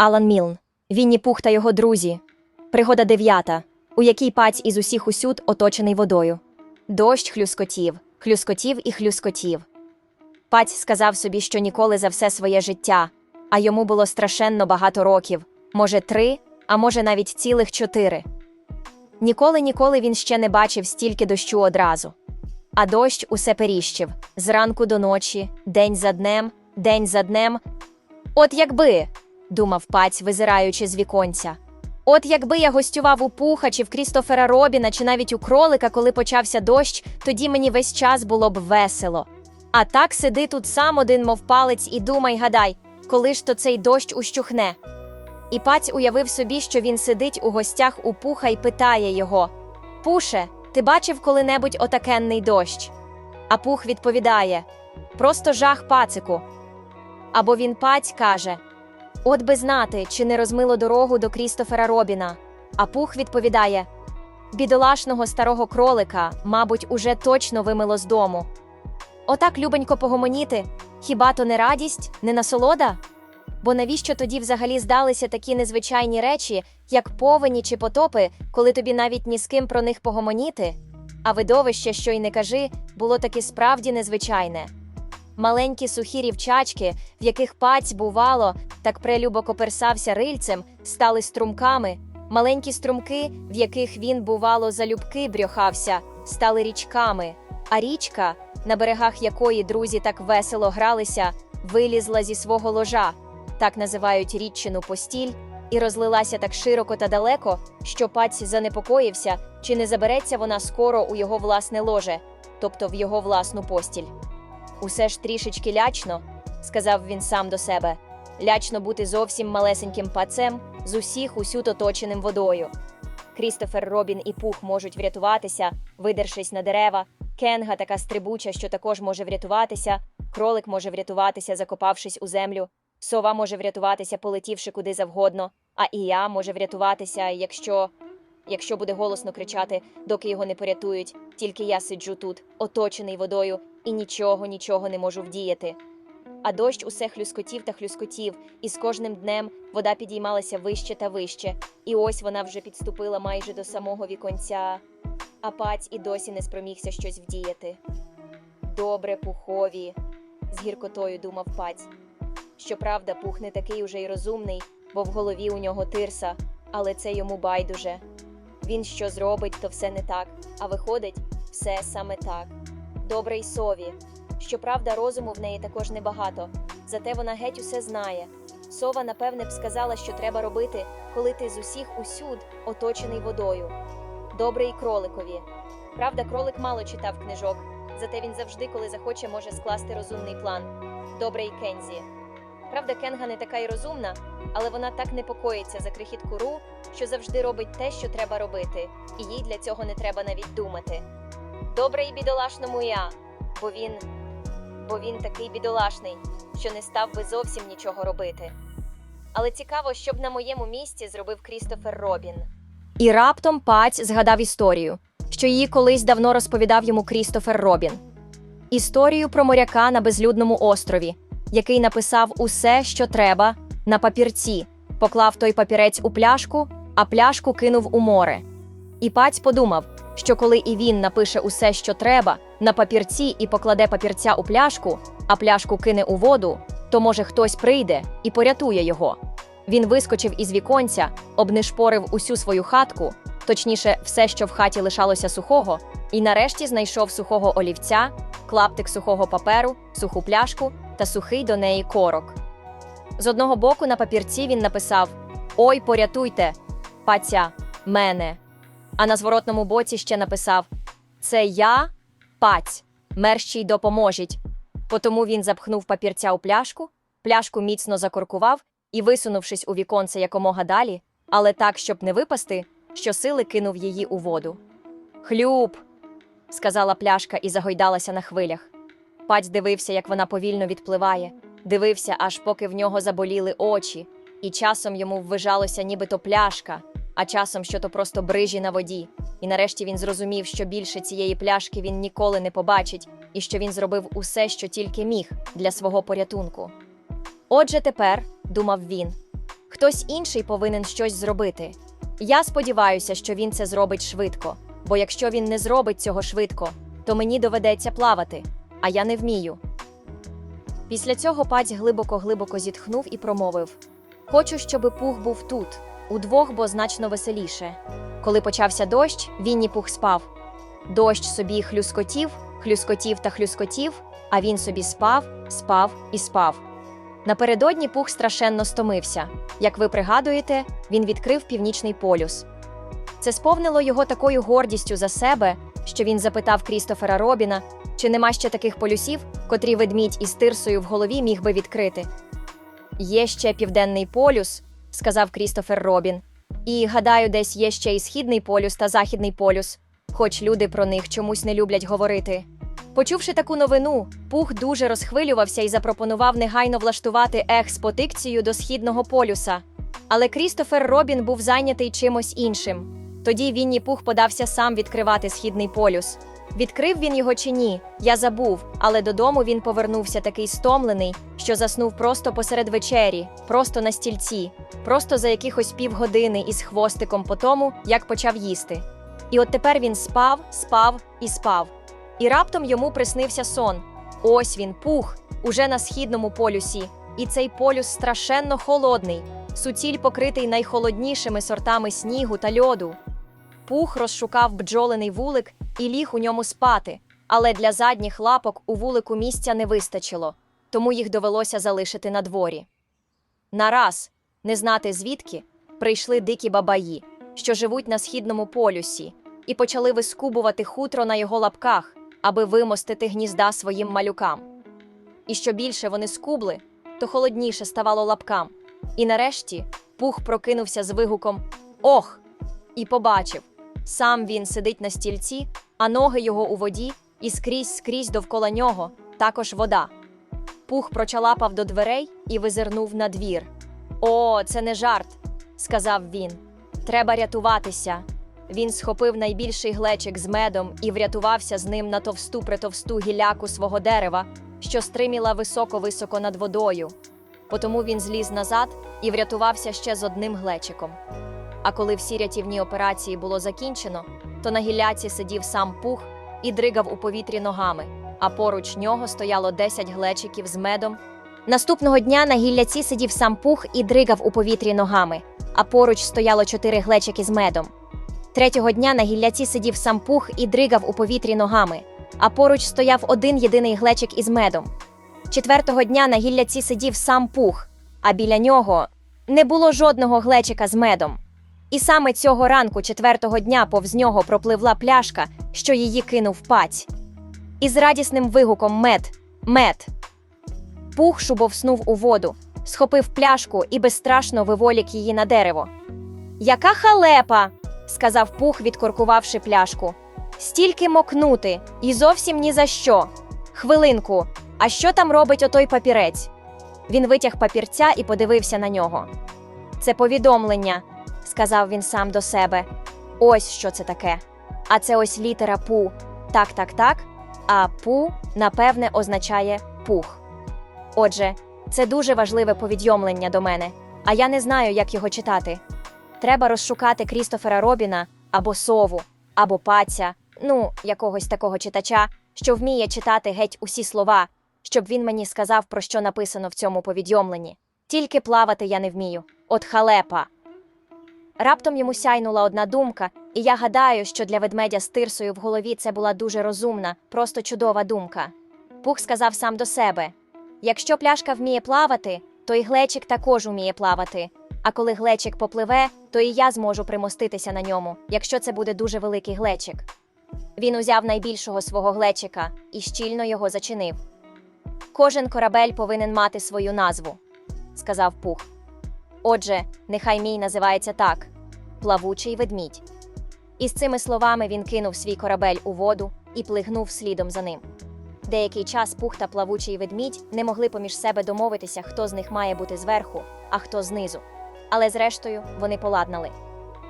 Алан Мілн, Вінні Пух та його друзі. Пригода дев'ята, у якій паць із усіх усюд оточений водою. Дощ хлюскотів, хлюскотів і хлюскотів. Паць сказав собі, що ніколи за все своє життя, а йому було страшенно багато років, може, три, а може навіть цілих чотири. Ніколи ніколи він ще не бачив стільки дощу одразу. А дощ усе періщив зранку до ночі, день за днем, день за днем. От якби, думав паць, визираючи з віконця. От якби я гостював у Пуха чи в Крістофера Робіна, чи навіть у кролика, коли почався дощ, тоді мені весь час було б весело. А так сиди тут сам один, мов палець, і думай, гадай, коли ж то цей дощ ущухне. І паць уявив собі, що він сидить у гостях у пуха і питає його: Пуше, ти бачив коли-небудь отакенний дощ? А пух відповідає: Просто жах пацику. Або він паць каже: От би знати, чи не розмило дорогу до Крістофера Робіна. А пух відповідає: Бідолашного старого кролика, мабуть, уже точно вимило з дому. Отак любенько погомоніти, хіба то не радість, не насолода? Бо навіщо тоді взагалі здалися такі незвичайні речі, як повені чи потопи, коли тобі навіть ні з ким про них погомоніти? А видовище, що й не кажи, було таки справді незвичайне. Маленькі сухі рівчачки, в яких паць, бувало, так прелюбо коперсався рильцем, стали струмками. Маленькі струмки, в яких він, бувало, залюбки брьохався, стали річками. А річка, на берегах якої друзі так весело гралися, вилізла зі свого ложа, так називають річчину постіль, і розлилася так широко та далеко, що паць занепокоївся, чи не забереться вона скоро у його власне ложе, тобто в його власну постіль. Усе ж трішечки лячно, сказав він сам до себе. Лячно бути зовсім малесеньким пацем з усіх усюд оточеним водою. Крістофер Робін і Пух можуть врятуватися, видершись на дерева. Кенга така стрибуча, що також може врятуватися. Кролик може врятуватися, закопавшись у землю. Сова може врятуватися, полетівши куди завгодно. А і я може врятуватися, якщо. Якщо буде голосно кричати, доки його не порятують, тільки я сиджу тут, оточений водою, і нічого, нічого не можу вдіяти. А дощ усе хлюскотів та хлюскотів, і з кожним днем вода підіймалася вище та вище, і ось вона вже підступила майже до самого віконця, а паць і досі не спромігся щось вдіяти. Добре, пухові, з гіркотою думав паць. Щоправда, пух не такий уже й розумний, бо в голові у нього тирса, але це йому байдуже. Він що зробить, то все не так, а виходить, все саме так. Добре й сові. Щоправда, розуму в неї також небагато, зате вона геть усе знає. Сова, напевне, б сказала, що треба робити, коли ти з усіх усюд оточений водою. Добре й кроликові. Правда, кролик мало читав книжок, зате він завжди, коли захоче, може скласти розумний план. Добре й Кензі. Правда, Кенга не така й розумна, але вона так непокоїться за крихітку Ру, що завжди робить те, що треба робити, і їй для цього не треба навіть думати. Добре й бідолашному я, бо він. бо він такий бідолашний, що не став би зовсім нічого робити. Але цікаво, що б на моєму місці зробив Крістофер Робін. І раптом паць згадав історію, що її колись давно розповідав йому Крістофер Робін. Історію про моряка на безлюдному острові, який написав усе, що треба, на папірці, поклав той папірець у пляшку, а пляшку кинув у море. І паць подумав, що коли і він напише усе, що треба, на папірці і покладе папірця у пляшку, а пляшку кине у воду, то може хтось прийде і порятує його. Він вискочив із віконця, обнишпорив усю свою хатку, точніше, все, що в хаті лишалося сухого, і нарешті знайшов сухого олівця, клаптик сухого паперу, суху пляшку та сухий до неї корок. З одного боку на папірці він написав: Ой, порятуйте, паця, мене. А на зворотному боці ще написав: Це я, паць, мерщій допоможіть. Потому він запхнув папірця у пляшку, пляшку міцно закоркував і, висунувшись у віконце якомога далі, але так, щоб не випасти, щосили кинув її у воду. Хлюб, сказала пляшка і загойдалася на хвилях. Паць дивився, як вона повільно відпливає, дивився, аж поки в нього заболіли очі, і часом йому ввижалося, нібито пляшка, а часом, що то просто брижі на воді. І нарешті він зрозумів, що більше цієї пляшки він ніколи не побачить, і що він зробив усе, що тільки міг для свого порятунку. Отже, тепер, думав він, Хтось інший повинен щось зробити. Я сподіваюся, що він це зробить швидко, бо якщо він не зробить цього швидко, то мені доведеться плавати, а я не вмію. Після цього паць глибоко-глибоко зітхнув і промовив: Хочу, щоби пух був тут, удвох, бо значно веселіше. Коли почався дощ, Вінні пух спав. Дощ собі хлюскотів, хлюскотів та хлюскотів, а він собі спав, спав і спав. Напередодні пух страшенно стомився. Як ви пригадуєте, він відкрив північний полюс. Це сповнило його такою гордістю за себе, що він запитав Крістофера Робіна, чи нема ще таких полюсів, котрі ведмідь із тирсою в голові міг би відкрити. Є ще південний полюс, сказав Крістофер Робін. І гадаю, десь є ще і східний полюс та західний полюс, хоч люди про них чомусь не люблять говорити. Почувши таку новину, Пух дуже розхвилювався і запропонував негайно влаштувати експотикцію до східного полюса. Але Крістофер Робін був зайнятий чимось іншим. Тоді Вінні Пух подався сам відкривати східний полюс. Відкрив він його чи ні, я забув, але додому він повернувся такий стомлений, що заснув просто посеред вечері, просто на стільці, просто за якихось півгодини із хвостиком по тому, як почав їсти. І от тепер він спав, спав і спав. І раптом йому приснився сон. Ось він, пух, уже на східному полюсі, і цей полюс страшенно холодний, суціль покритий найхолоднішими сортами снігу та льоду. Пух розшукав бджолений вулик і ліг у ньому спати, але для задніх лапок у вулику місця не вистачило, тому їх довелося залишити на дворі. Нараз, не знати звідки, прийшли дикі бабаї, що живуть на східному полюсі, і почали вискубувати хутро на його лапках, аби вимостити гнізда своїм малюкам. І що більше вони скубли, то холодніше ставало лапкам. І нарешті пух прокинувся з вигуком Ох! і побачив сам він сидить на стільці, а ноги його у воді, і скрізь скрізь довкола нього також вода. Пух прочалапав до дверей і визирнув на двір. О, це не жарт, сказав він. Треба рятуватися. Він схопив найбільший глечик з медом і врятувався з ним на товсту притовсту гіляку свого дерева, що стриміла високо-високо над водою. Потому він зліз назад і врятувався ще з одним глечиком. А коли всі рятівні операції було закінчено, то на гілляці сидів сам пух і дригав у повітрі ногами, а поруч нього стояло 10 глечиків з медом. Наступного дня на гілляці сидів сам пух і дригав у повітрі ногами, а поруч стояло чотири глечики з медом. Третього дня на гілляці сидів сам пух і дригав у повітрі ногами, а поруч стояв один єдиний глечик із медом. Четвертого дня на гілляці сидів сам пух, а біля нього не було жодного глечика з медом. І саме цього ранку, четвертого дня, повз нього пропливла пляшка, що її кинув паць. І з радісним вигуком мед, мед. Пух шубовснув у воду, схопив пляшку і безстрашно виволік її на дерево. Яка халепа! сказав пух, відкоркувавши пляшку. Стільки мокнути, і зовсім ні за що. Хвилинку, а що там робить отой папірець? Він витяг папірця і подивився на нього. Це повідомлення, сказав він сам до себе. Ось що це таке. А це ось літера пу. Так, так, так. А пу, напевне, означає пух. Отже, це дуже важливе повідомлення до мене, а я не знаю, як його читати. Треба розшукати Крістофера Робіна або сову, або паця, ну, якогось такого читача, що вміє читати геть усі слова, щоб він мені сказав, про що написано в цьому повідомленні. Тільки плавати я не вмію. От халепа. Раптом йому сяйнула одна думка, і я гадаю, що для ведмедя з тирсою в голові це була дуже розумна, просто чудова думка. Пух сказав сам до себе: якщо пляшка вміє плавати, то і глечик також уміє плавати. А коли глечик попливе, то і я зможу примоститися на ньому, якщо це буде дуже великий глечик. Він узяв найбільшого свого глечика і щільно його зачинив. Кожен корабель повинен мати свою назву, сказав Пух. Отже, нехай мій називається так плавучий ведмідь. І з цими словами він кинув свій корабель у воду і плигнув слідом за ним. Деякий час пух та плавучий ведмідь не могли поміж себе домовитися, хто з них має бути зверху, а хто знизу. Але зрештою вони поладнали.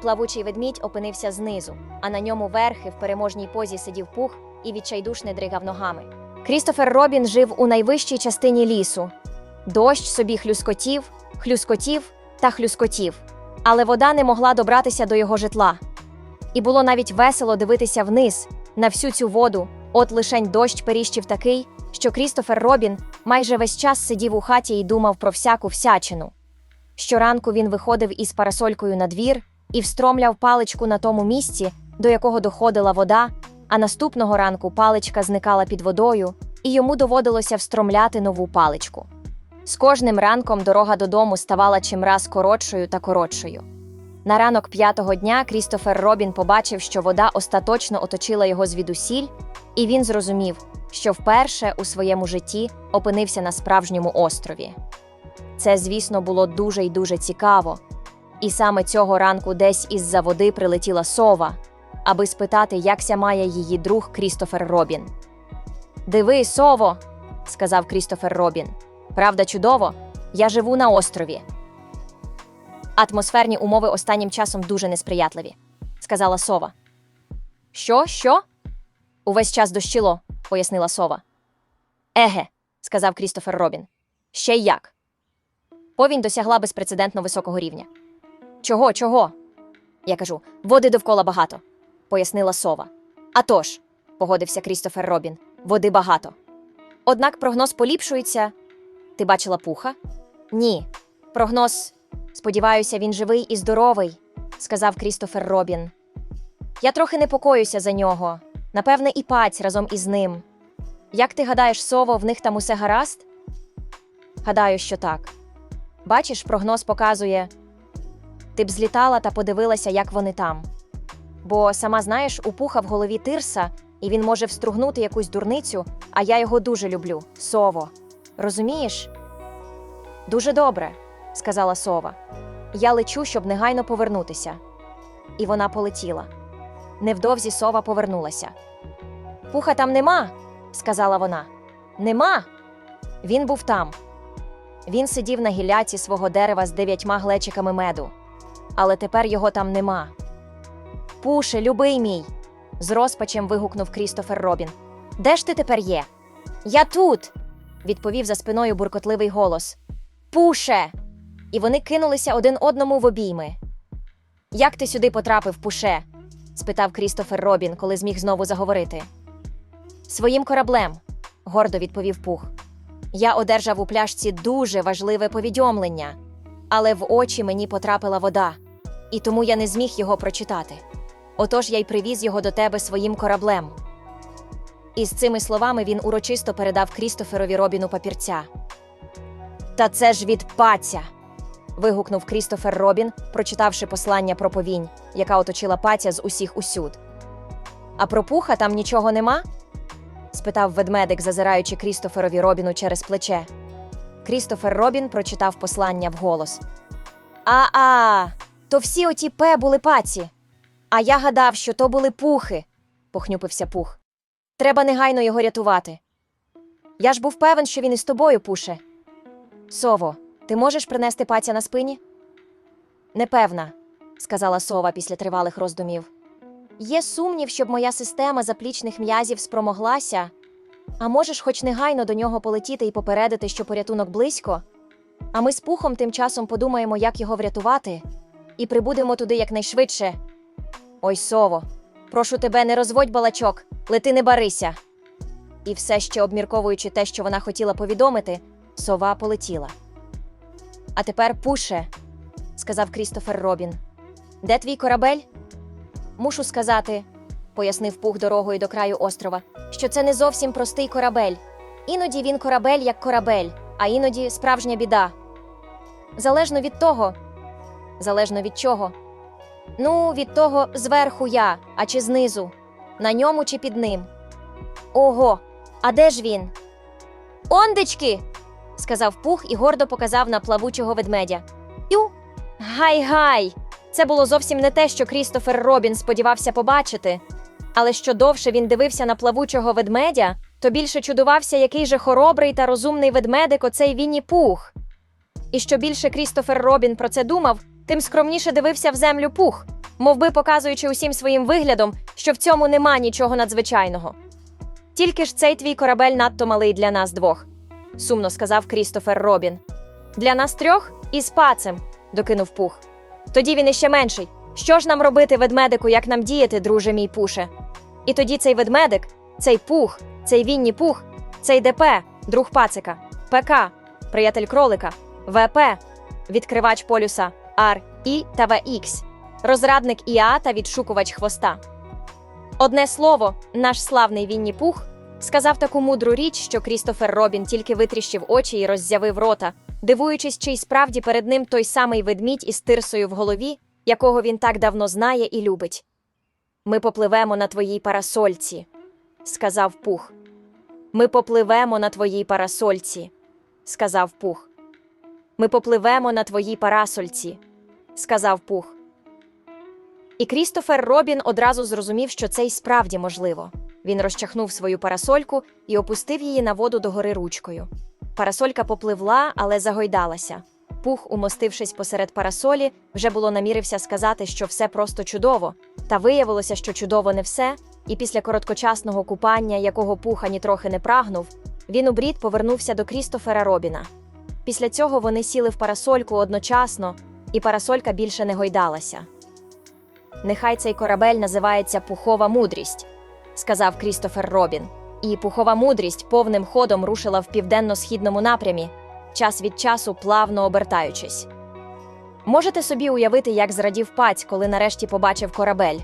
Плавучий ведмідь опинився знизу, а на ньому верхи в переможній позі сидів пух і відчайдушне дригав ногами. Крістофер Робін жив у найвищій частині лісу. Дощ собі хлюскотів, хлюскотів, та хлюскотів, але вода не могла добратися до його житла. І було навіть весело дивитися вниз на всю цю воду. От лишень дощ періщив такий, що Крістофер Робін майже весь час сидів у хаті і думав про всяку всячину. Щоранку він виходив із парасолькою на двір і встромляв паличку на тому місці, до якого доходила вода, а наступного ранку паличка зникала під водою, і йому доводилося встромляти нову паличку. З кожним ранком дорога додому ставала чимраз коротшою та коротшою. На ранок п'ятого дня Крістофер Робін побачив, що вода остаточно оточила його звідусіль, і він зрозумів, що вперше у своєму житті опинився на справжньому острові. Це, звісно, було дуже й дуже цікаво. І саме цього ранку десь із-за води прилетіла сова, аби спитати, як ся має її друг Крістофер Робін. Диви, сово, сказав Крістофер Робін. Правда, чудово, я живу на острові. Атмосферні умови останнім часом дуже несприятливі, сказала сова. Що, що? Увесь час дощило, пояснила сова. Еге, сказав Крістофер Робін. Ще й як. Повінь досягла безпрецедентно високого рівня. Чого, чого? Я кажу, води довкола багато, пояснила сова. «А тож», – погодився Крістофер Робін, води багато. Однак прогноз поліпшується. Ти бачила пуха? Ні. Прогноз. Сподіваюся, він живий і здоровий, сказав Крістофер Робін. Я трохи непокоюся за нього. Напевне, і паць разом із ним. Як ти гадаєш, сово, в них там усе гаразд? Гадаю, що так. Бачиш, прогноз показує. Ти б злітала та подивилася, як вони там. Бо сама знаєш, у пуха в голові тирса, і він може встругнути якусь дурницю, а я його дуже люблю. Сово. Розумієш? Дуже добре, сказала сова. Я лечу, щоб негайно повернутися. І вона полетіла. Невдовзі сова повернулася. Пуха там нема, сказала вона. Нема. Він був там. Він сидів на гілляці свого дерева з дев'ятьма глечиками меду. Але тепер його там нема. Пуше, любий мій. з розпачем вигукнув Крістофер Робін. Де ж ти тепер є? Я тут. Відповів за спиною буркотливий голос. Пуше. І вони кинулися один одному в обійми. Як ти сюди потрапив, пуше? спитав Крістофер Робін, коли зміг знову заговорити. Своїм кораблем, гордо відповів Пух. Я одержав у пляшці дуже важливе повідомлення, але в очі мені потрапила вода, і тому я не зміг його прочитати. Отож я й привіз його до тебе своїм кораблем. І з цими словами він урочисто передав Крістоферові Робіну папірця. Та це ж від паця. вигукнув Крістофер Робін, прочитавши послання про повінь, яка оточила паця з усіх усюд. А про пуха там нічого нема? спитав ведмедик, зазираючи Крістоферові Робіну через плече. Крістофер Робін прочитав послання вголос. А-а, то всі оті пе були паці. А я гадав, що то були пухи, похнюпився пух. Треба негайно його рятувати. Я ж був певен, що він із тобою, пуше. Сово, ти можеш принести паця на спині? Непевна, сказала сова після тривалих роздумів. Є сумнів, щоб моя система заплічних м'язів спромоглася. А можеш хоч негайно до нього полетіти і попередити, що порятунок близько? А ми з пухом тим часом подумаємо, як його врятувати, і прибудемо туди якнайшвидше. Ой, сово, прошу тебе, не розводь балачок, лети не барися. І все ще обмірковуючи те, що вона хотіла повідомити, сова полетіла. А тепер пуше, сказав Крістофер Робін. Де твій корабель? Мушу сказати, пояснив пух дорогою до краю острова, що це не зовсім простий корабель. Іноді він корабель як корабель, а іноді справжня біда. Залежно від того, залежно від чого. Ну, від того, зверху я, а чи знизу, на ньому чи під ним. Ого, а де ж він? Ондечки. сказав пух і гордо показав на плавучого ведмедя. Ю. Гай-гай! Це було зовсім не те, що Крістофер Робін сподівався побачити. Але що довше він дивився на плавучого ведмедя, то більше чудувався, який же хоробрий та розумний ведмедик оцей Вінні Пух. І що більше Крістофер Робін про це думав, тим скромніше дивився в землю пух, мов би показуючи усім своїм виглядом, що в цьому нема нічого надзвичайного. Тільки ж цей твій корабель надто малий для нас двох, сумно сказав Крістофер Робін. Для нас трьох із пацем. докинув пух. Тоді він іще менший. Що ж нам робити, ведмедику, як нам діяти, друже мій пуше? І тоді цей ведмедик, цей пух, цей вінні пух, цей ДП, друг пацика, ПК, приятель кролика, ВП, відкривач полюса Ар, І та ВХ, розрадник ІА та відшукувач хвоста. Одне слово, наш славний Вінні Пух сказав таку мудру річ, що Крістофер Робін тільки витріщив очі і роззявив рота, дивуючись, чи й справді перед ним той самий ведмідь із тирсою в голові, якого він так давно знає і любить. Ми попливемо на твоїй парасольці, сказав Пух. Ми попливемо на твоїй парасольці, сказав Пух. Ми попливемо на твоїй парасольці, сказав Пух. І Крістофер Робін одразу зрозумів, що це й справді можливо. Він розчахнув свою парасольку і опустив її на воду догори ручкою. Парасолька попливла, але загойдалася. Пух, умостившись посеред парасолі, вже було намірився сказати, що все просто чудово. Та виявилося, що чудово не все, і після короткочасного купання, якого пуха нітрохи не прагнув, він у брід повернувся до Крістофера Робіна. Після цього вони сіли в парасольку одночасно, і парасолька більше не гойдалася. Нехай цей корабель називається Пухова мудрість, сказав Крістофер Робін. І пухова мудрість повним ходом рушила в південно-східному напрямі, час від часу плавно обертаючись. Можете собі уявити, як зрадів паць, коли нарешті побачив корабель.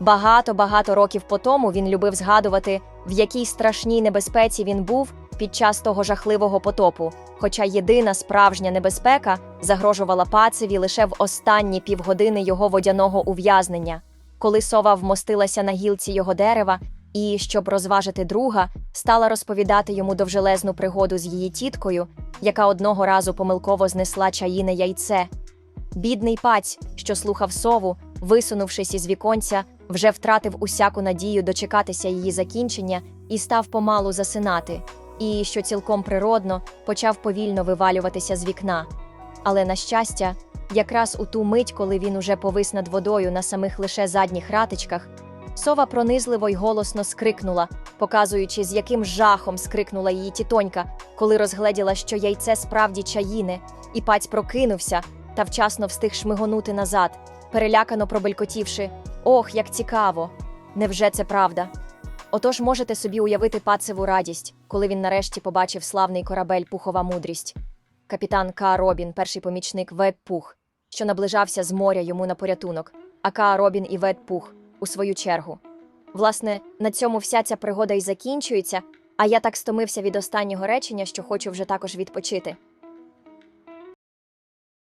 Багато-багато років по тому він любив згадувати, в якій страшній небезпеці він був під час того жахливого потопу, хоча єдина справжня небезпека загрожувала пацеві лише в останні півгодини його водяного ув'язнення, коли сова вмостилася на гілці його дерева і, щоб розважити друга, стала розповідати йому довжелезну пригоду з її тіткою, яка одного разу помилково знесла чаїне яйце. Бідний паць, що слухав сову, висунувшись із віконця, вже втратив усяку надію дочекатися її закінчення і став помалу засинати, і, що цілком природно, почав повільно вивалюватися з вікна. Але, на щастя, якраз у ту мить, коли він уже повис над водою на самих лише задніх ратичках, сова пронизливо й голосно скрикнула, показуючи, з яким жахом скрикнула її тітонька, коли розгледіла, що яйце справді чаїне, і паць прокинувся та вчасно встиг шмигонути назад, перелякано пробелькотівши Ох, як цікаво! Невже це правда? Отож можете собі уявити пацеву радість, коли він нарешті побачив славний корабель Пухова мудрість. Капітан К. Робін, перший помічник Вет Пух, що наближався з моря йому на порятунок, а К. Робін і Вет Пух у свою чергу. Власне, на цьому вся ця пригода і закінчується, а я так стомився від останнього речення, що хочу вже також відпочити.